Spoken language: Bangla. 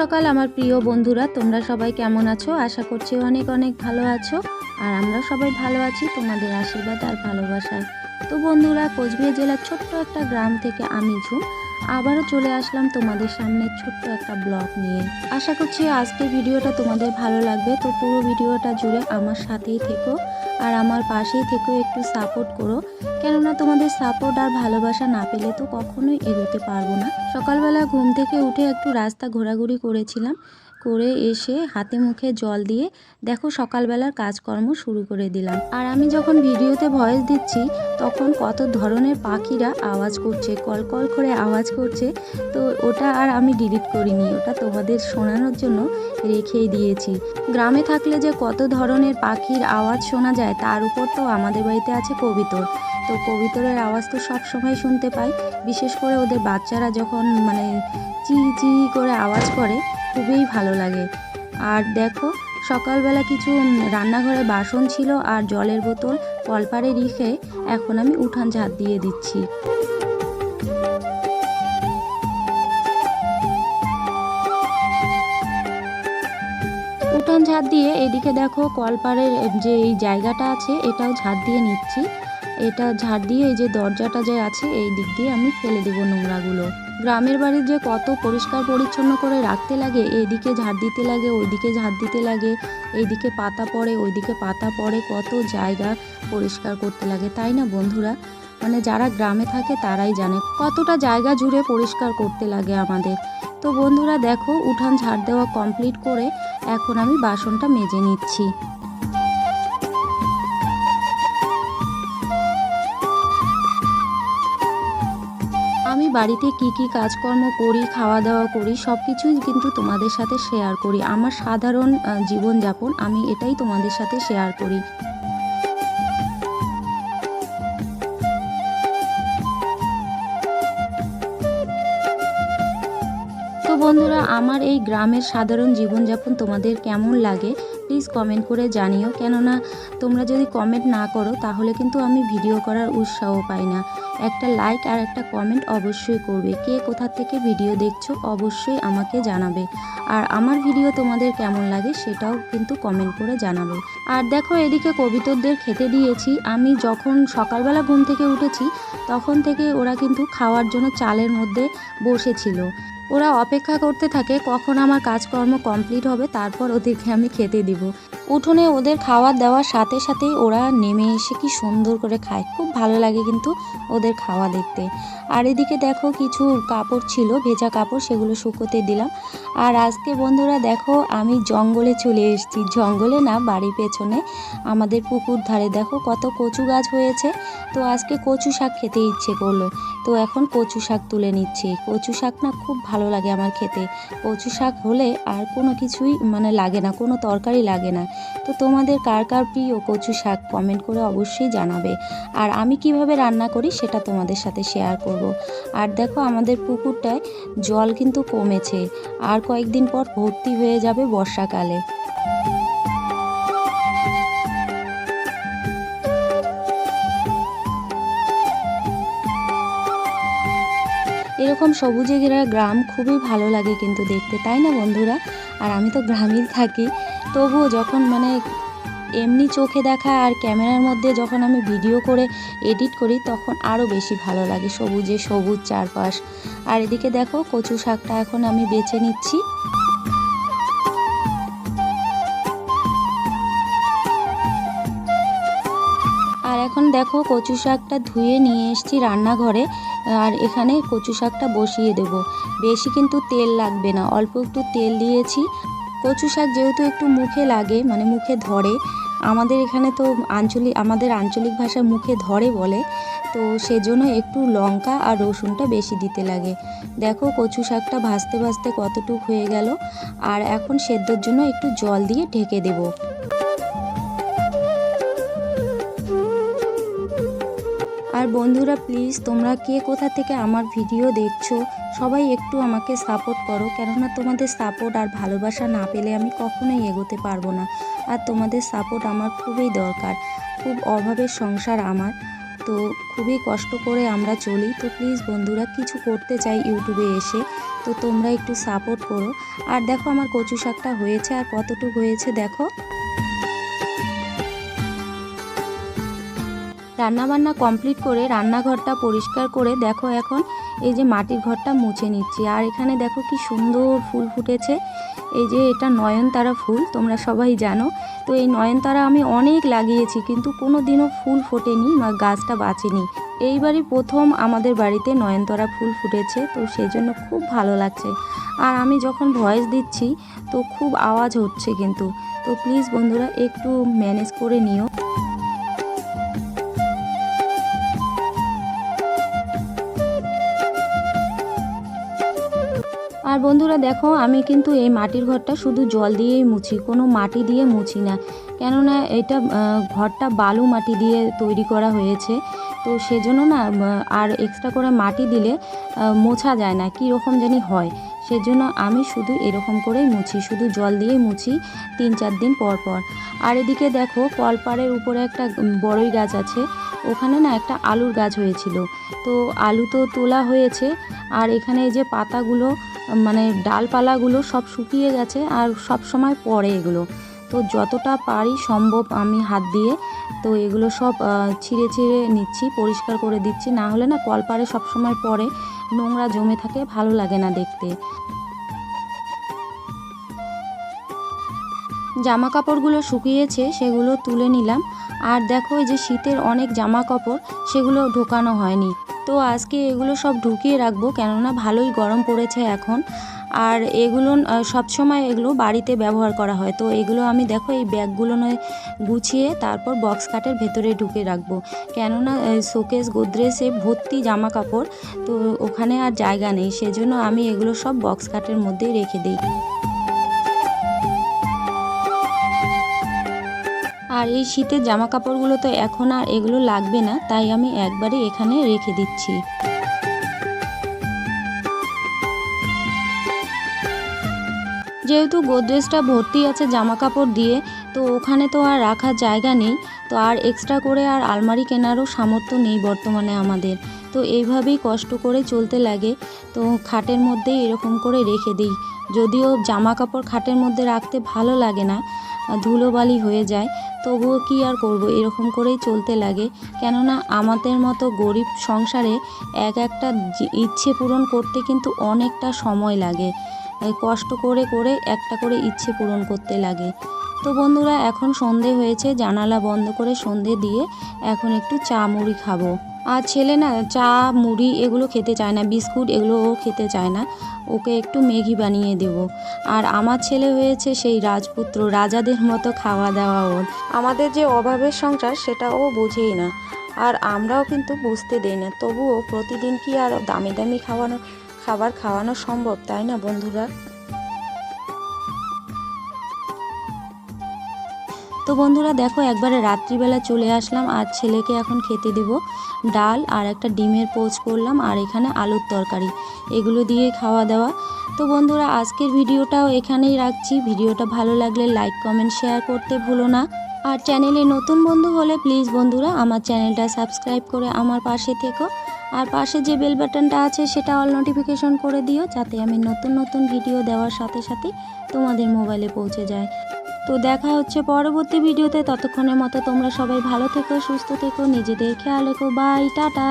সকাল, আমার প্রিয় বন্ধুরা, তোমরা সবাই কেমন আছো? আশা করছি অনেক অনেক ভালো আছো। আর আমরা সবাই ভালো আছি, তোমাদের আশীর্বাদ আর ভালোবাসায়। তো বন্ধুরা, কোচবিহার জেলার ছোট্ট একটা গ্রাম থেকে আমি ঝুম আবারও চলে আসলাম তোমাদের সামনে ছোট্ট একটা ব্লগ নিয়ে। আশা করছি আজকের ভিডিওটা তোমাদের ভালো লাগবে। তো পুরো ভিডিওটা জুড়ে আমার সাথেই থেকো। আর আমার পাশেই থেকেও একটু সাপোর্ট করো। কেননা তোমাদের সাপোর্ট আর ভালোবাসা না পেলে তো কখনোই এগোতে পারব না। সকালবেলা ঘুম থেকে উঠে একটু রাস্তা ঘোরাঘুরি করেছিলাম। করে এসে হাতে মুখে জল দিয়ে দেখো সকালবেলার কাজকর্ম শুরু করে দিলাম। আর আমি যখন ভিডিওতে ভয়েস দিচ্ছি, তখন কত ধরনের পাখিরা আওয়াজ করছে কলকল করে আওয়াজ করছে। তো ওটা আর আমি ডিলিট করিনি, ওটা তোমাদের শোনানোর জন্য রেখেই দিয়েছি। গ্রামে থাকলে যে কত ধরনের পাখির আওয়াজ শোনা যায় তার উপর তো আমাদের বাড়িতে আছে কবিতর। তো কবিতরের আওয়াজ তো সব সময় শুনতে পাই। বিশেষ করে ওদের বাচ্চারা যখন মানে চি চি করে আওয়াজ করে, খুবই ভালো লাগে। আর দেখো, সকালবেলা কিছু রান্নাঘরে বাসন ছিল আর জলের বোতল কলপারে রেখে এখন আমি উঠান ঝাঁট দিয়ে দিচ্ছি। ঝাঁট দিয়ে এদিকে দেখো কলপাড়ের যে এই জায়গাটা আছে, এটাও ঝাঁট দিয়ে নিচ্ছি। এটা ঝাড় দিয়ে এই যে দরজাটা যে আছে, এই দিক দিয়ে আমি ফেলে দেবো নোংরাগুলো। গ্রামের বাড়ির যে কত পরিষ্কার পরিচ্ছন্ন করে রাখতে লাগে এইদিকে ঝাড় দিতে লাগে, ওইদিকে ঝাড় দিতে লাগে, এইদিকে পাতা পড়ে, ওইদিকে পাতা পড়ে, কত জায়গা পরিষ্কার করতে লাগে, তাই না বন্ধুরা? মানে যারা গ্রামে থাকে তারাই জানে, কতটা জায়গা জুড়ে পরিষ্কার করতে লাগে আমাদের। তো বন্ধুরা দেখো, উঠান ঝাড় দেওয়া কমপ্লিট করে এখন আমি বাসনটা মেজে নিচ্ছি। আমি বাড়িতে কি কি কাজকর্ম করি খাওয়া দাওয়া করি সব কিছুই কিন্তু তোমাদের সাথে শেয়ার করি। আমার সাধারণ জীবনযাপন, আমি এটাই তোমাদের সাথে শেয়ার করি। আমার এই গ্রামের সাধারণ জীবনযাপন তোমাদের কেমন লাগে প্লিজ কমেন্ট করে জানিও। কেননা, তোমরা যদি কমেন্ট না করো, তাহলে কিন্তু আমি ভিডিও করার উৎসাহ পাই না। একটা লাইক আর একটা কমেন্ট অবশ্যই করবে। কে কোথা থেকে ভিডিও দেখছ, অবশ্যই আমাকে জানাবে। আর আমার ভিডিও তোমাদের কেমন লাগে, সেটাও কিন্তু কমেন্ট করে জানাবে। আর দেখো, এদিকে কবিতরদের খেতে দিয়েছি। আমি যখন সকালবেলা ঘুম থেকে উঠেছি, তখন থেকে ওরা কিন্তু খাওয়ার জন্য চালের মধ্যে বসেছিল। ওরা অপেক্ষা করতে থাকে কখন আমার কাজকর্ম কমপ্লিট হবে, তারপর ওদেরকে আমি খেতে দিব। উঠোনে ওদের খাবার দেওয়ার সাথে সাথেই ওরা নেমে এসে কি সুন্দর করে খায়। খুব ভালো লাগে কিন্তু ওদের খাওয়া দেখতে। আর এদিকে দেখো কিছু কাপড় ছিল, ভেজা কাপড় সেগুলো শুকোতে দিলাম। আর আজকে বন্ধুরা দেখো আমি জঙ্গলে চলে এসেছি। জঙ্গলে না, বাড়ির পেছনে আমাদের পুকুর ধারে। দেখো কত কচু গাছ হয়েছে। তো আজকে কচু শাক খেতে ইচ্ছে করল। তো এখন কচু শাক তুলে নিচ্ছি। কচু শাক না খুব ভালো লাগে আমার খেতে। কচু শাক হলে আর কোনো কিছুই মানে লাগে না, কোনো তরকারি লাগে না। তো তোমাদের কার কার প্রিয় কচু শাক কমেন্ট করে অবশ্যই জানাবে। আর আমি কীভাবে রান্না করি সেটা তোমাদের সাথে শেয়ার করব। আর দেখো আমাদের পুকুরটায় জল কিন্তু কমেছে, আর কয়েকদিন পর ভর্তি হয়ে যাবে বর্ষাকালে। এরকম সবুজে ঘেরা গ্রাম খুবই ভালো লাগে কিন্তু দেখতে, তাই না বন্ধুরা? আর আমি তো গ্রামেই থাকি। তবুও যখন মানে এমনি চোখে দেখা আর ক্যামেরার মধ্যে যখন আমি ভিডিও করে এডিট করি, তখন আরও বেশি ভালো লাগে সবুজে সবুজ চারপাশ। আর এদিকে দেখো কচু শাকটা এখন আমি বেছে নিচ্ছি। দেখো কচু শাকটা ধুয়ে নিয়ে এসেছি রান্নাঘরে, আর এখানে কচু শাকটা বসিয়ে দেব। বেশি কিন্তু তেল লাগবে না, অল্প একটু তেল দিয়েছি। কচু শাক যেহেতু একটু মুখে লাগে মানে মুখে ধরে, আমাদের এখানে তো আঞ্চলিক আমাদের আঞ্চলিক ভাষায় মুখে ধরে বলে, তো সেজন্য একটু লঙ্কা আর রসুনটা বেশি দিতে লাগে। দেখো কচু শাকটা ভাজতে ভাজতে কতটুক হয়ে গেল, আর এখন সেদ্ধর জন্য একটু জল দিয়ে ঢেকে দেবো। আর বন্ধুরা প্লিজ তোমরা কে কোথা থেকে আমার ভিডিও দেখছ, সবাই একটু আমাকে সাপোর্ট করো। কেননা তোমাদের সাপোর্ট আর ভালোবাসা না পেলে আমি কখনোই এগোতে পারব না। আর তোমাদের সাপোর্ট আমার খুবই দরকার, খুব অভাবের সংসার আমার। তো খুবই কষ্ট করে আমরা চলি। তো প্লিজ বন্ধুরা, কিছু করতে চাই ইউটিউবে এসে, তো তোমরা একটু সাপোর্ট করো। আর দেখো আমার কচু শাকটা হয়েছে আর কতটুকু হয়েছে, দেখো। রান্নাবান্না কমপ্লিট করে রান্নাঘরটা পরিষ্কার করে দেখো এখন এই যে মাটির ঘরটা মুছে নিচ্ছি। আর এখানে দেখো কি সুন্দর ফুল ফুটেছে। এই যে এটা নয়নতারা ফুল, তোমরা সবাই জানো। তো এই নয়নতারা আমি অনেক লাগিয়েছি, কিন্তু কোনো দিনও ফুল ফোটেনি বা গাছটা বাঁচেনি। এইবারই প্রথম আমাদের বাড়িতে নয়নতারা ফুল ফুটেছে, তো সেই জন্য খুব ভালো লাগছে। আর আমি যখন ভয়েস দিচ্ছি, তো খুব আওয়াজ হচ্ছে কিন্তু। তো প্লিজ বন্ধুরা, একটু ম্যানেজ করে নিও। বন্ধুরা দেখো, আমি কিন্তু এই মাটির ঘরটা শুধু জল দিয়েই মুছি, কোনো মাটি দিয়ে মুছি না। কেননা এটা ঘরটা বালু মাটি দিয়ে তৈরি করা হয়েছে। তো সেজন্য না আর এক্সট্রা করে মাটি দিলে মোছা যায় না কী রকম জানি হয়। সেজন্য আমি শুধু এরকম করেই মুছি, শুধু জল দিয়েই মুছি তিন চার দিন পর পর। আর এদিকে দেখো, কলপাড়ের উপরে একটা বড়ই গাছ আছে, ওখানে না একটা আলুর গাছ হয়েছিল। তো আলু তো তোলা হয়েছে, আর এখানে এই যে পাতাগুলো মানে ডালপালাগুলো সব শুকিয়ে গেছে আর সব সময় পড়ে এগুলো। তো যতটা পারি সম্ভব আমি হাত দিয়ে তো এগুলো সব ছিঁড়ে ছিঁড়ে নিচ্ছি, পরিষ্কার করে দিচ্ছি। না হলে না কলপারে সব সময় পড়ে, নোংরা জমে থাকে, ভালো লাগে না দেখতে। জামা কাপড়গুলো শুকিয়েছে, সেগুলো তুলে নিলাম। আর দেখো এই যে শীতের অনেক জামা কাপড় সেগুলো ঢোকানো হয়নি। তো আজকে এগুলো সব ঢুকিয়ে রাখব, কেননা ভালোই গরম পড়েছে এখন। আর এগুলো সবসময় এগুলো বাড়িতে ব্যবহার করা হয়। তো এগুলো আমি দেখো এই ব্যাগগুলো নয়, গুছিয়ে তারপর বক্স কাটের ভেতরে ঢুকে রাখব। কেননা শোকেস, গোদরেজে ভর্তি জামা কাপড় তো ওখানে আর জায়গা নেই। সেজন্য আমি এগুলো সব বক্স কাটের মধ্যেই রেখে দিই। আর এই শীতের জামা কাপড়গুলো তো এখন আর এগুলো লাগবে না, তাই আমি একবারে এখানে রেখে দিচ্ছি। যেহেতু গোদরেজটা ভর্তি আছে জামা কাপড় দিয়ে, তো ওখানে তো আর রাখার জায়গা নেই, তো আর এক্সট্রা করে আর আলমারি কেনারও সামর্থ্য নেই বর্তমানে আমাদের। তো এইভাবেই কষ্ট করে চলতে লাগে। তো খাটের মধ্যেই এরকম করে রেখে দিই। যদিও জামা কাপড় খাটের মধ্যে রাখতে ভালো লাগে না, ধুলোবালি হয়ে যায়, তবুও কি আর করব? এরকম করেই চলতে লাগে। কেননা আমাদের মতো গরিব সংসারে এক একটা ইচ্ছে পূরণ করতে কিন্তু অনেকটা সময় লাগে। কষ্ট করে করে একটা করে ইচ্ছে পূরণ করতে লাগে। তো বন্ধুরা, এখন সন্ধে হয়েছে, জানালা বন্ধ করে সন্ধে দিয়ে এখন একটু চা মুড়ি খাব। আর ছেলে না চা, মুড়ি এগুলো খেতে চায় না, বিস্কুট এগুলো ও খেতে চায় না। ওকে একটু ম্যাগি বানিয়ে দেব। আর আমার ছেলে হয়েছে সেই রাজপুত্র, রাজাদের মতো খাওয়া দাওয়া ওর। আমাদের যে অভাবের সংসার সেটা ও বোঝেই না। আর আমরাও কিন্তু বুঝতে দেই না, তবুও প্রতিদিন কি আর দামি দামি খাওয়ানো, খাবার খাওয়ানো সম্ভব, তাই না বন্ধুরা? তো বন্ধুরা দেখো, একবারে রাত্রিবেলা চলে আসলাম আর ছেলেকে এখন খেতে দেব। ডাল আর একটা ডিমের পোচ করলাম আর এখানে আলুর তরকারি। এগুলো দিয়ে খাওয়া দাওয়া। তো বন্ধুরা, আজকের ভিডিওটাও এখানেই রাখছি। ভিডিওটা ভালো লাগলে লাইক, কমেন্ট, শেয়ার করতে ভুলো না। আর চ্যানেলে নতুন বন্ধু হলে প্লিজ বন্ধুরা, আমার চ্যানেলটা সাবস্ক্রাইব করে আমার পাশে থেকো। আর পাশে যে বেল বাটনটা আছে, সেটা অল নোটিফিকেশন করে দিও, যাতে আমি নতুন নতুন ভিডিও দেওয়ার সাথে সাথে তোমাদের মোবাইলে পৌঁছে যায়। তো দেখা হচ্ছে পরবর্তী ভিডিওতে। ততক্ষণের মতো তোমরা সবাই ভালো থেকো, সুস্থ থেকো, নিজেদের খেয়াল রেখো। Bye, tata.